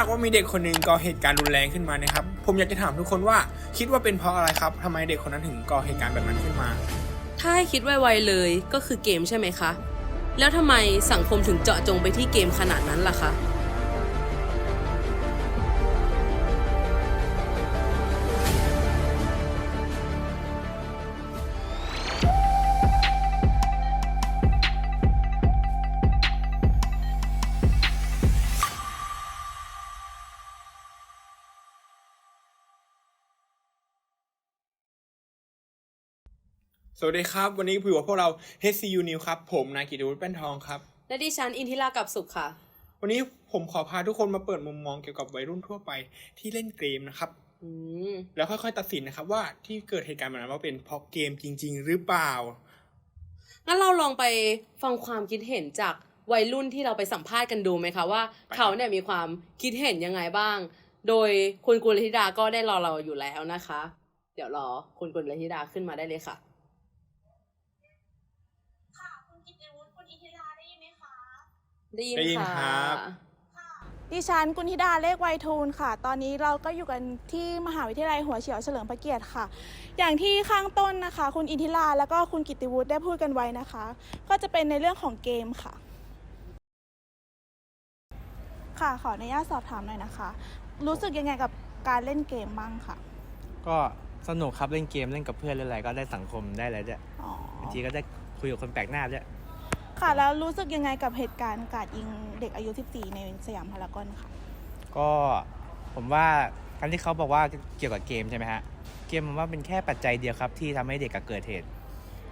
หากว่ามีเด็กคนหนึ่งก่อเหตุการณ์รุนแรงขึ้นมานะครับ ผมอยากจะถามทุกคนว่าคิดว่าเป็นเพราะอะไรครับทำไมเด็กคนนั้นถึงก่อเหตุการณ์แบบนั้นขึ้นมา ถ้าให้คิดไวๆเลยก็คือเกมใช่ไหมคะ แล้วทำไมสังคมถึงเจาะจงไปที่เกมขนาดนั้นล่ะคะ สวัสดีครับ วันนี้อยู่กับพวกเรา HCU New ครับ ผมนายกิติวุฒิแป้นทองครับ และดิฉันอินทิรากับสุขค่ะ วันนี้ผมขอพาทุกคนมาเปิดมุมมองเกี่ยวกับวัยรุ่นทั่วไปที่เล่นเกมนะครับ อืม แล้วค่อยๆตัดสินนะครับว่าที่เกิดเหตุการณ์แบบนั้นว่าเป็นเพราะเกมจริง ๆ หรือเปล่า งั้นเราลองไปฟังความคิดเห็นจากวัยรุ่นที่เราไปสัมภาษณ์กันดูไหมคะว่า ไปครับ เขาเนี่ยมีความคิดเห็นยังไงบ้าง โดยคุณกุลธิดาก็ได้รอเราอยู่แล้วนะคะ เดี๋ยวรอคุณกุลธิดาขึ้นมาได้เลยค่ะค่ะ คุณกิตติวุฒิคุณอินทิราได้ยินไหมคะ ได้ยินได้ยินค่ะครับค่ะดิฉันกุณธิดาเลขไวยทูลค่ะ ตอนนี้เราก็อยู่กันที่มหาวิทยาลัยหัวเฉียวเฉลิมพระเกียรติค่ะ อย่างที่ข้างต้นนะคะ คุณอินทิราแล้วก็คุณกิตติวุฒิได้พูดกันไว้นะคะ ก็จะเป็นในเรื่องของเกมค่ะ ค่ะขออนุญาตสอบถามหน่อยนะคะ รู้สึกยังไงกับการเล่นเกมบ้างค่ะก็สนุกครับเล่นเกมเล่นกับเพื่อนเล่นอะไรก็ได้สังคมได้อะไรด้วยอ๋อบางทีก็ได้คุยกับคนแปลกหน้าด้วย ค่ะแล้วรู้สึกยังไงกับเหตุการณ์การยิงเด็กอายุ 14 ในสยามพารากอนค่ะ ก็ผมว่าการที่เขาบอกว่าเกี่ยวกับเกมใช่ไหมฮะ เกมผมว่าเป็นแค่ปัจจัยเดียวครับที่ทำให้เด็กเกิดเหตุ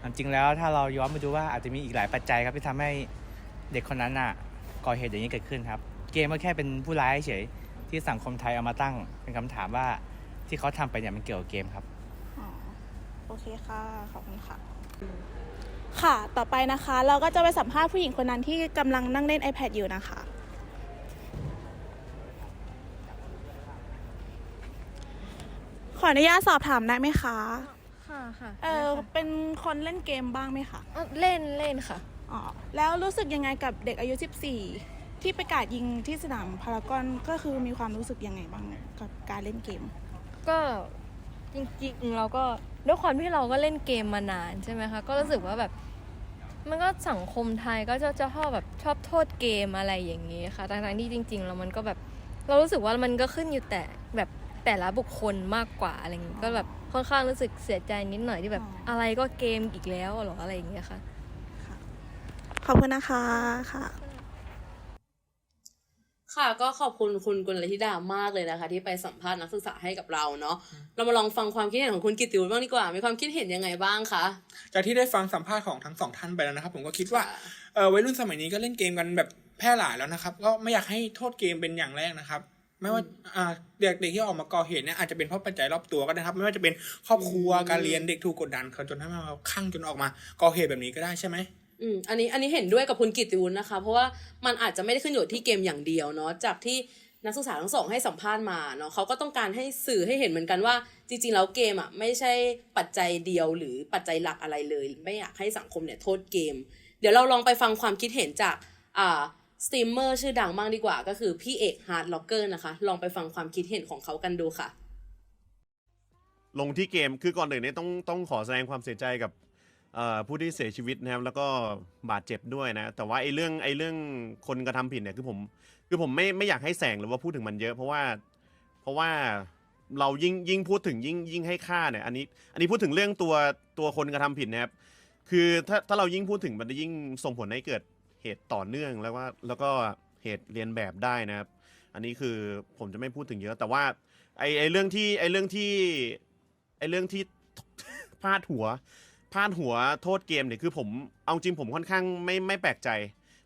ความจริงแล้วถ้าเราย้อนมาดูว่าอาจจะมีอีกหลายปัจจัยครับที่ทำให้เด็กคนนั้นน่ะก่อเหตุอย่างนี้เกิดขึ้นครับ เกมก็แค่เป็นผู้ร้ายเฉยที่สังคมไทยเอามาตั้งเป็นคำถามว่าที่เขาทำไปเนี่ยมันเกี่ยวกับเกมครับอ๋อโอเคค่ะ ขอบคุณค่ะ ค่ะ ต่อไปนะคะ เราก็จะไปสัมภาษณ์ผู้หญิงคนนั้นที่กำลังนั่งเล่น iPad อยู่นะคะ ขออนุญาตสอบถามได้ไหมคะ ค่ะค่ะเออเป็นคนเล่นเกมบ้างไหมคะเอ่อเล่นเล่นค่ะ อ๋อ แล้วรู้สึกยังไงกับเด็กอายุ 14 ที่ไปกราดยิงที่สนามพารากอนก็คือมีความรู้สึกยังไงบ้างกับการเล่นเกม ก็จริงๆเราก็ด้วยความที่เราก็เล่นเกมมานานใช่ไหมคะ ก็รู้สึกว่าแบบ มันก็สังคมไทยก็จะจะชอบแบบชอบโทษเกมอะไรอย่างนี้ค่ะทั้งๆที่จริง ๆ แล้วมันก็แบบเรารู้สึกว่ามันก็ขึ้นอยู่แต่แบบแต่ละบุคคลมากกว่าอะไรอย่างนี้ก็แบบค่อนข้างรู้สึกเสียใจนิดหน่อยที่แบบอ๋อออะไรก็เกมอีกแล้วเหรออะไรอย่างเงี้ยค่ะ ขอบคุณนะคะค่ะ ค่ะก็ขอบคุณคุณกุลธิดามากเลยนะคะ ที่ไปสัมภาษณ์นักศึกษาให้กับเราเนาะเรามาลองฟังความคิดเห็นของคุณกิตติวุฒิบ้างดีกว่า มีความคิดเห็นยังไงบ้างคะจากที่ได้ฟังสัมภาษณ์ของทั้งสองท่านไปแล้วนะครับ ผมก็คิดว่าเออวัยรุ่นสมัยนี้ก็เล่นเกมกันแบบแพร่หลายแล้วนะครับ ก็ไม่อยากให้โทษเกมเป็นอย่างแรกนะครับ ไม่ว่าอ่าเด็กเด็กที่ออกมาก่อเหตุเนี่ยอาจจะเป็นเพราะปัจจัยรอบตัวก็ได้ครับ ไม่ว่าจะเป็นครอบครัวการเรียนเด็กถูกกดดันเขาจนทำให้เขาคลั่งจนออกมาก่อเหตุแบบนี้ก็ได้ใช่ไหม อืมอันนี้อันนี้เห็นด้วยกับคุณกิติวุฒินะคะ เพราะว่ามันอาจจะไม่ได้ขึ้นอยู่ที่เกมอย่างเดียวเนาะจากที่นักศึกษาทั้งสองให้สัมภาษณ์มาเนาะเขาก็ต้องการให้สื่อให้เห็นเหมือนกันว่า จริง ๆ แล้วเกมอะไม่ใช่ปัจจัยเดียวหรือปัจจัยหลักอะไรเลย ไม่อยากให้สังคมเนี่ยโทษเกม เดี๋ยวเราลองไปฟังความคิดเห็นจากอ่าสตรีมเมอร์ชื่อดังมากดีกว่า ก็คือพี่เอกฮาร์ดล็อกเกอร์นะคะ ลองไปฟังความคิดเห็นของเขากันดูค่ะ ลงที่เกมคือก่อนอื่นเนี่ยต้องต้องขอแสดงความเสียใจกับ เอ่อผู้ที่เสียชีวิตนะครับ แล้วก็บาดเจ็บด้วยนะ แต่ว่าไอ้เรื่องไอ้เรื่องคนกระทำผิดเนี่ยคือผม คือผมไม่ไม่อยากให้แสงหรือว่าพูดถึงมันเยอะ เพราะว่า เพราะว่าเรายิ่งยิ่งพูดถึงยิ่งยิ่งให้ค่าเนี่ย อันนี้ อันนี้พูดถึงเรื่องตัวตัวคนกระทำผิดนะครับ คือถ้าถ้าเรายิ่งพูดถึงมันจะยิ่งส่งผลให้เกิดเหตุต่อเนื่องแล้วว่าแล้วก็เหตุเรียนแบบได้นะครับ อันนี้คือผมจะไม่พูดถึงเยอะ แต่ว่าไอไอเรื่องที่ไอเรื่องที่ไอเรื่องที่ พาดหัวาดหัวโทษเกมเนี่ยคือผมเอาจริงผมค่อนข้างไม่ไม่แปลกใจ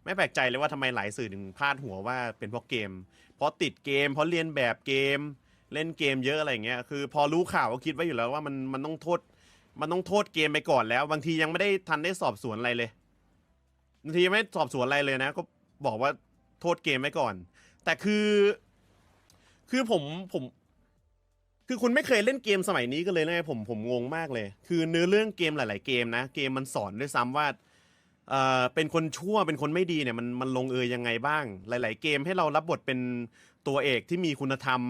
ไม่แปลกใจเลยว่าทำไมหลายสื่อถึงพาดหัวว่าเป็นเพราะเกม เพราะติดเกม เพราะเรียนแบบเกม เล่นเกมเยอะอะไรเงี้ยคือ พอรู้ข่าวก็คิดไว้อยู่แล้วว่ามันมันต้องโทษ มันต้องโทษเกมไปก่อนแล้ว บางทียังไม่ได้ทันได้สอบสวนอะไรเลยบางทียังไม่สอบสวนอะไรเลยนะ ก็บอกว่าโทษเกมไว้ก่อน แต่คือ คือผมผม คือคุณไม่เคยเล่นเกมสมัยนี้กันเลยนะผมผมงงมากเลย คือเนื้อเรื่องเกมหลาย ๆ เกมนะ เกมมันสอนด้วยซ้ำว่าเอ่อเป็นคนชั่วเป็นคนไม่ดีเนี่ยมันมันลงเอยยังไงบ้าง หลาย ๆ เกมให้เรารับบทเป็นตัวเอกที่มีคุณธรรม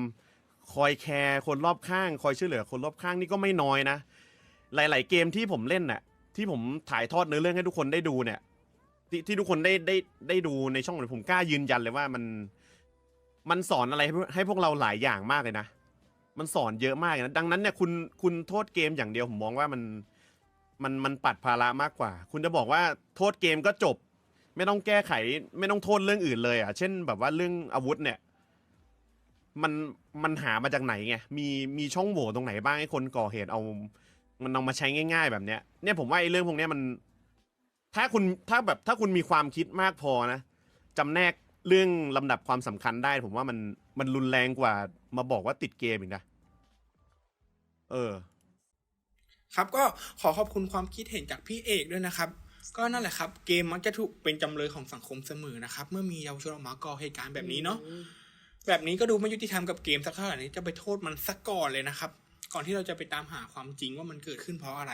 คอยแคร์คนรอบข้าง คอยช่วยเหลือคนรอบข้างนี่ก็ไม่น้อยนะ หลาย ๆ เกมที่ผมเล่นน่ะ ที่ผมถ่ายทอดเนื้อเรื่องให้ทุกคนได้ดูเนี่ย ที่ที่ทุกคนได้ได้ได้ดูในช่องของผมกล้ายืนยันเลยว่ามัน มันสอนอะไรให้พวกให้พวกเราหลายอย่างมากเลยนะ มันสอนเยอะมากนะดังนั้นเนี่ยคุณคุณโทษเกมอย่างเดียวผมมองว่ามันมันมันปัดภาระมากกว่า คุณจะบอกว่าโทษเกมก็จบ ไม่ต้องแก้ไข ไม่ต้องโทษเรื่องอื่นเลยอะเช่นแบบว่าเรื่องอาวุธเนี่ย มันมันหามาจากไหนไงมีมีช่องโหว่ตรงไหนบ้างให้คนก่อเหตุเอา มันเอามาใช้ง่าย ๆ แบบเนี้ยเนี่ยผมว่าไอ้เรื่องพวกเนี้ยมัน ถ้าคุณถ้าแบบถ้าคุณมีความคิดมากพอนะจำแนกเรื่องลำดับความสำคัญได้ ผมว่ามันมันรุนแรงกว่ามาบอกว่าติดเกมอีกนะ เออ ครับก็ขอขอบคุณความคิดเห็นจากพี่เอกด้วยนะครับ ก็นั่นแหละครับ เกมมักจะถูกเป็นจำเลยของสังคมเสมอนะครับ เมื่อมีเยาวชนออกมาก่อเหตุการณ์แบบนี้เนาะแบบนี้ก็ดูไม่ยุติธรรมกับเกมสักเท่าไหร่นี้จะไปโทษมันสักก่อนเลยนะครับ ก่อนที่เราจะไปตามหาความจริงว่ามันเกิดขึ้นเพราะอะไร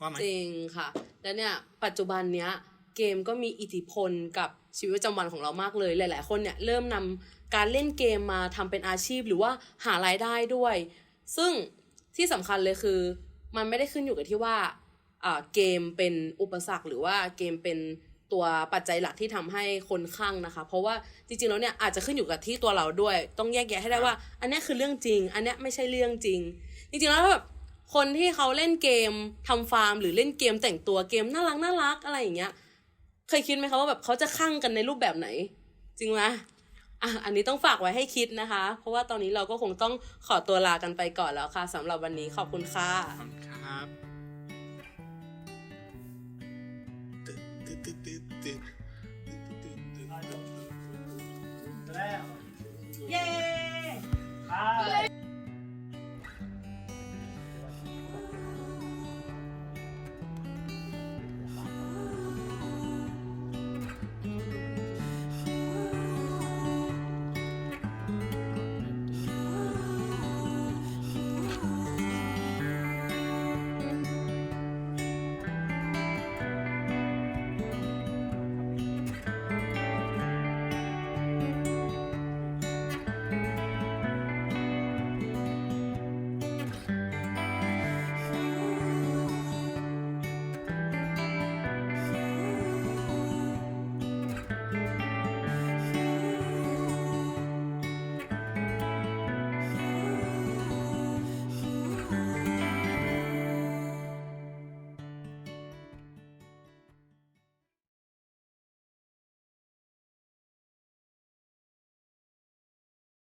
ว่าไหมจริงค่ะ แล้วเนี่ย ปัจจุบันเนี้ย เกมก็มีอิทธิพลกับชีวิตประจำวันของเรามากเลยหลาย ๆ คนเนี่ยเริ่มนำการเล่นเกมมาทำเป็นอาชีพหรือว่าหารายได้ด้วย ซึ่ง ที่สำคัญเลยคือ มันไม่ได้ขึ้นอยู่กับที่ว่าอ่าเกมเป็นอุปสรรคหรือว่าเกมเป็นตัวปัจจัยหลักที่ทำให้คนคลั่งนะคะ เพราะว่าจริงๆแล้วเนี่ยอาจจะขึ้นอยู่กับที่ตัวเราด้วย ต้องแยกแยะให้ได้ว่า อันเนี้ยคือเรื่องจริง อันเนี้ยไม่ใช่เรื่องจริง จริงๆแล้วแบบคนที่เขาเล่นเกมทำฟาร์ม หรือเล่นเกมแต่งตัวเกมน่ารักน่ารักอะไรอย่างเงี้ย เคยคิดไหมคะว่าแบบเขาจะคั่งกันในรูปแบบไหน จริงไหม อะอันนี้ต้องฝากไว้ให้คิดนะคะ เพราะว่าตอนนี้เราก็คงต้องขอตัวลากันไปก่อนแล้วค่ะสำหรับวันนี้ขอบคุณค่ะคครับเย้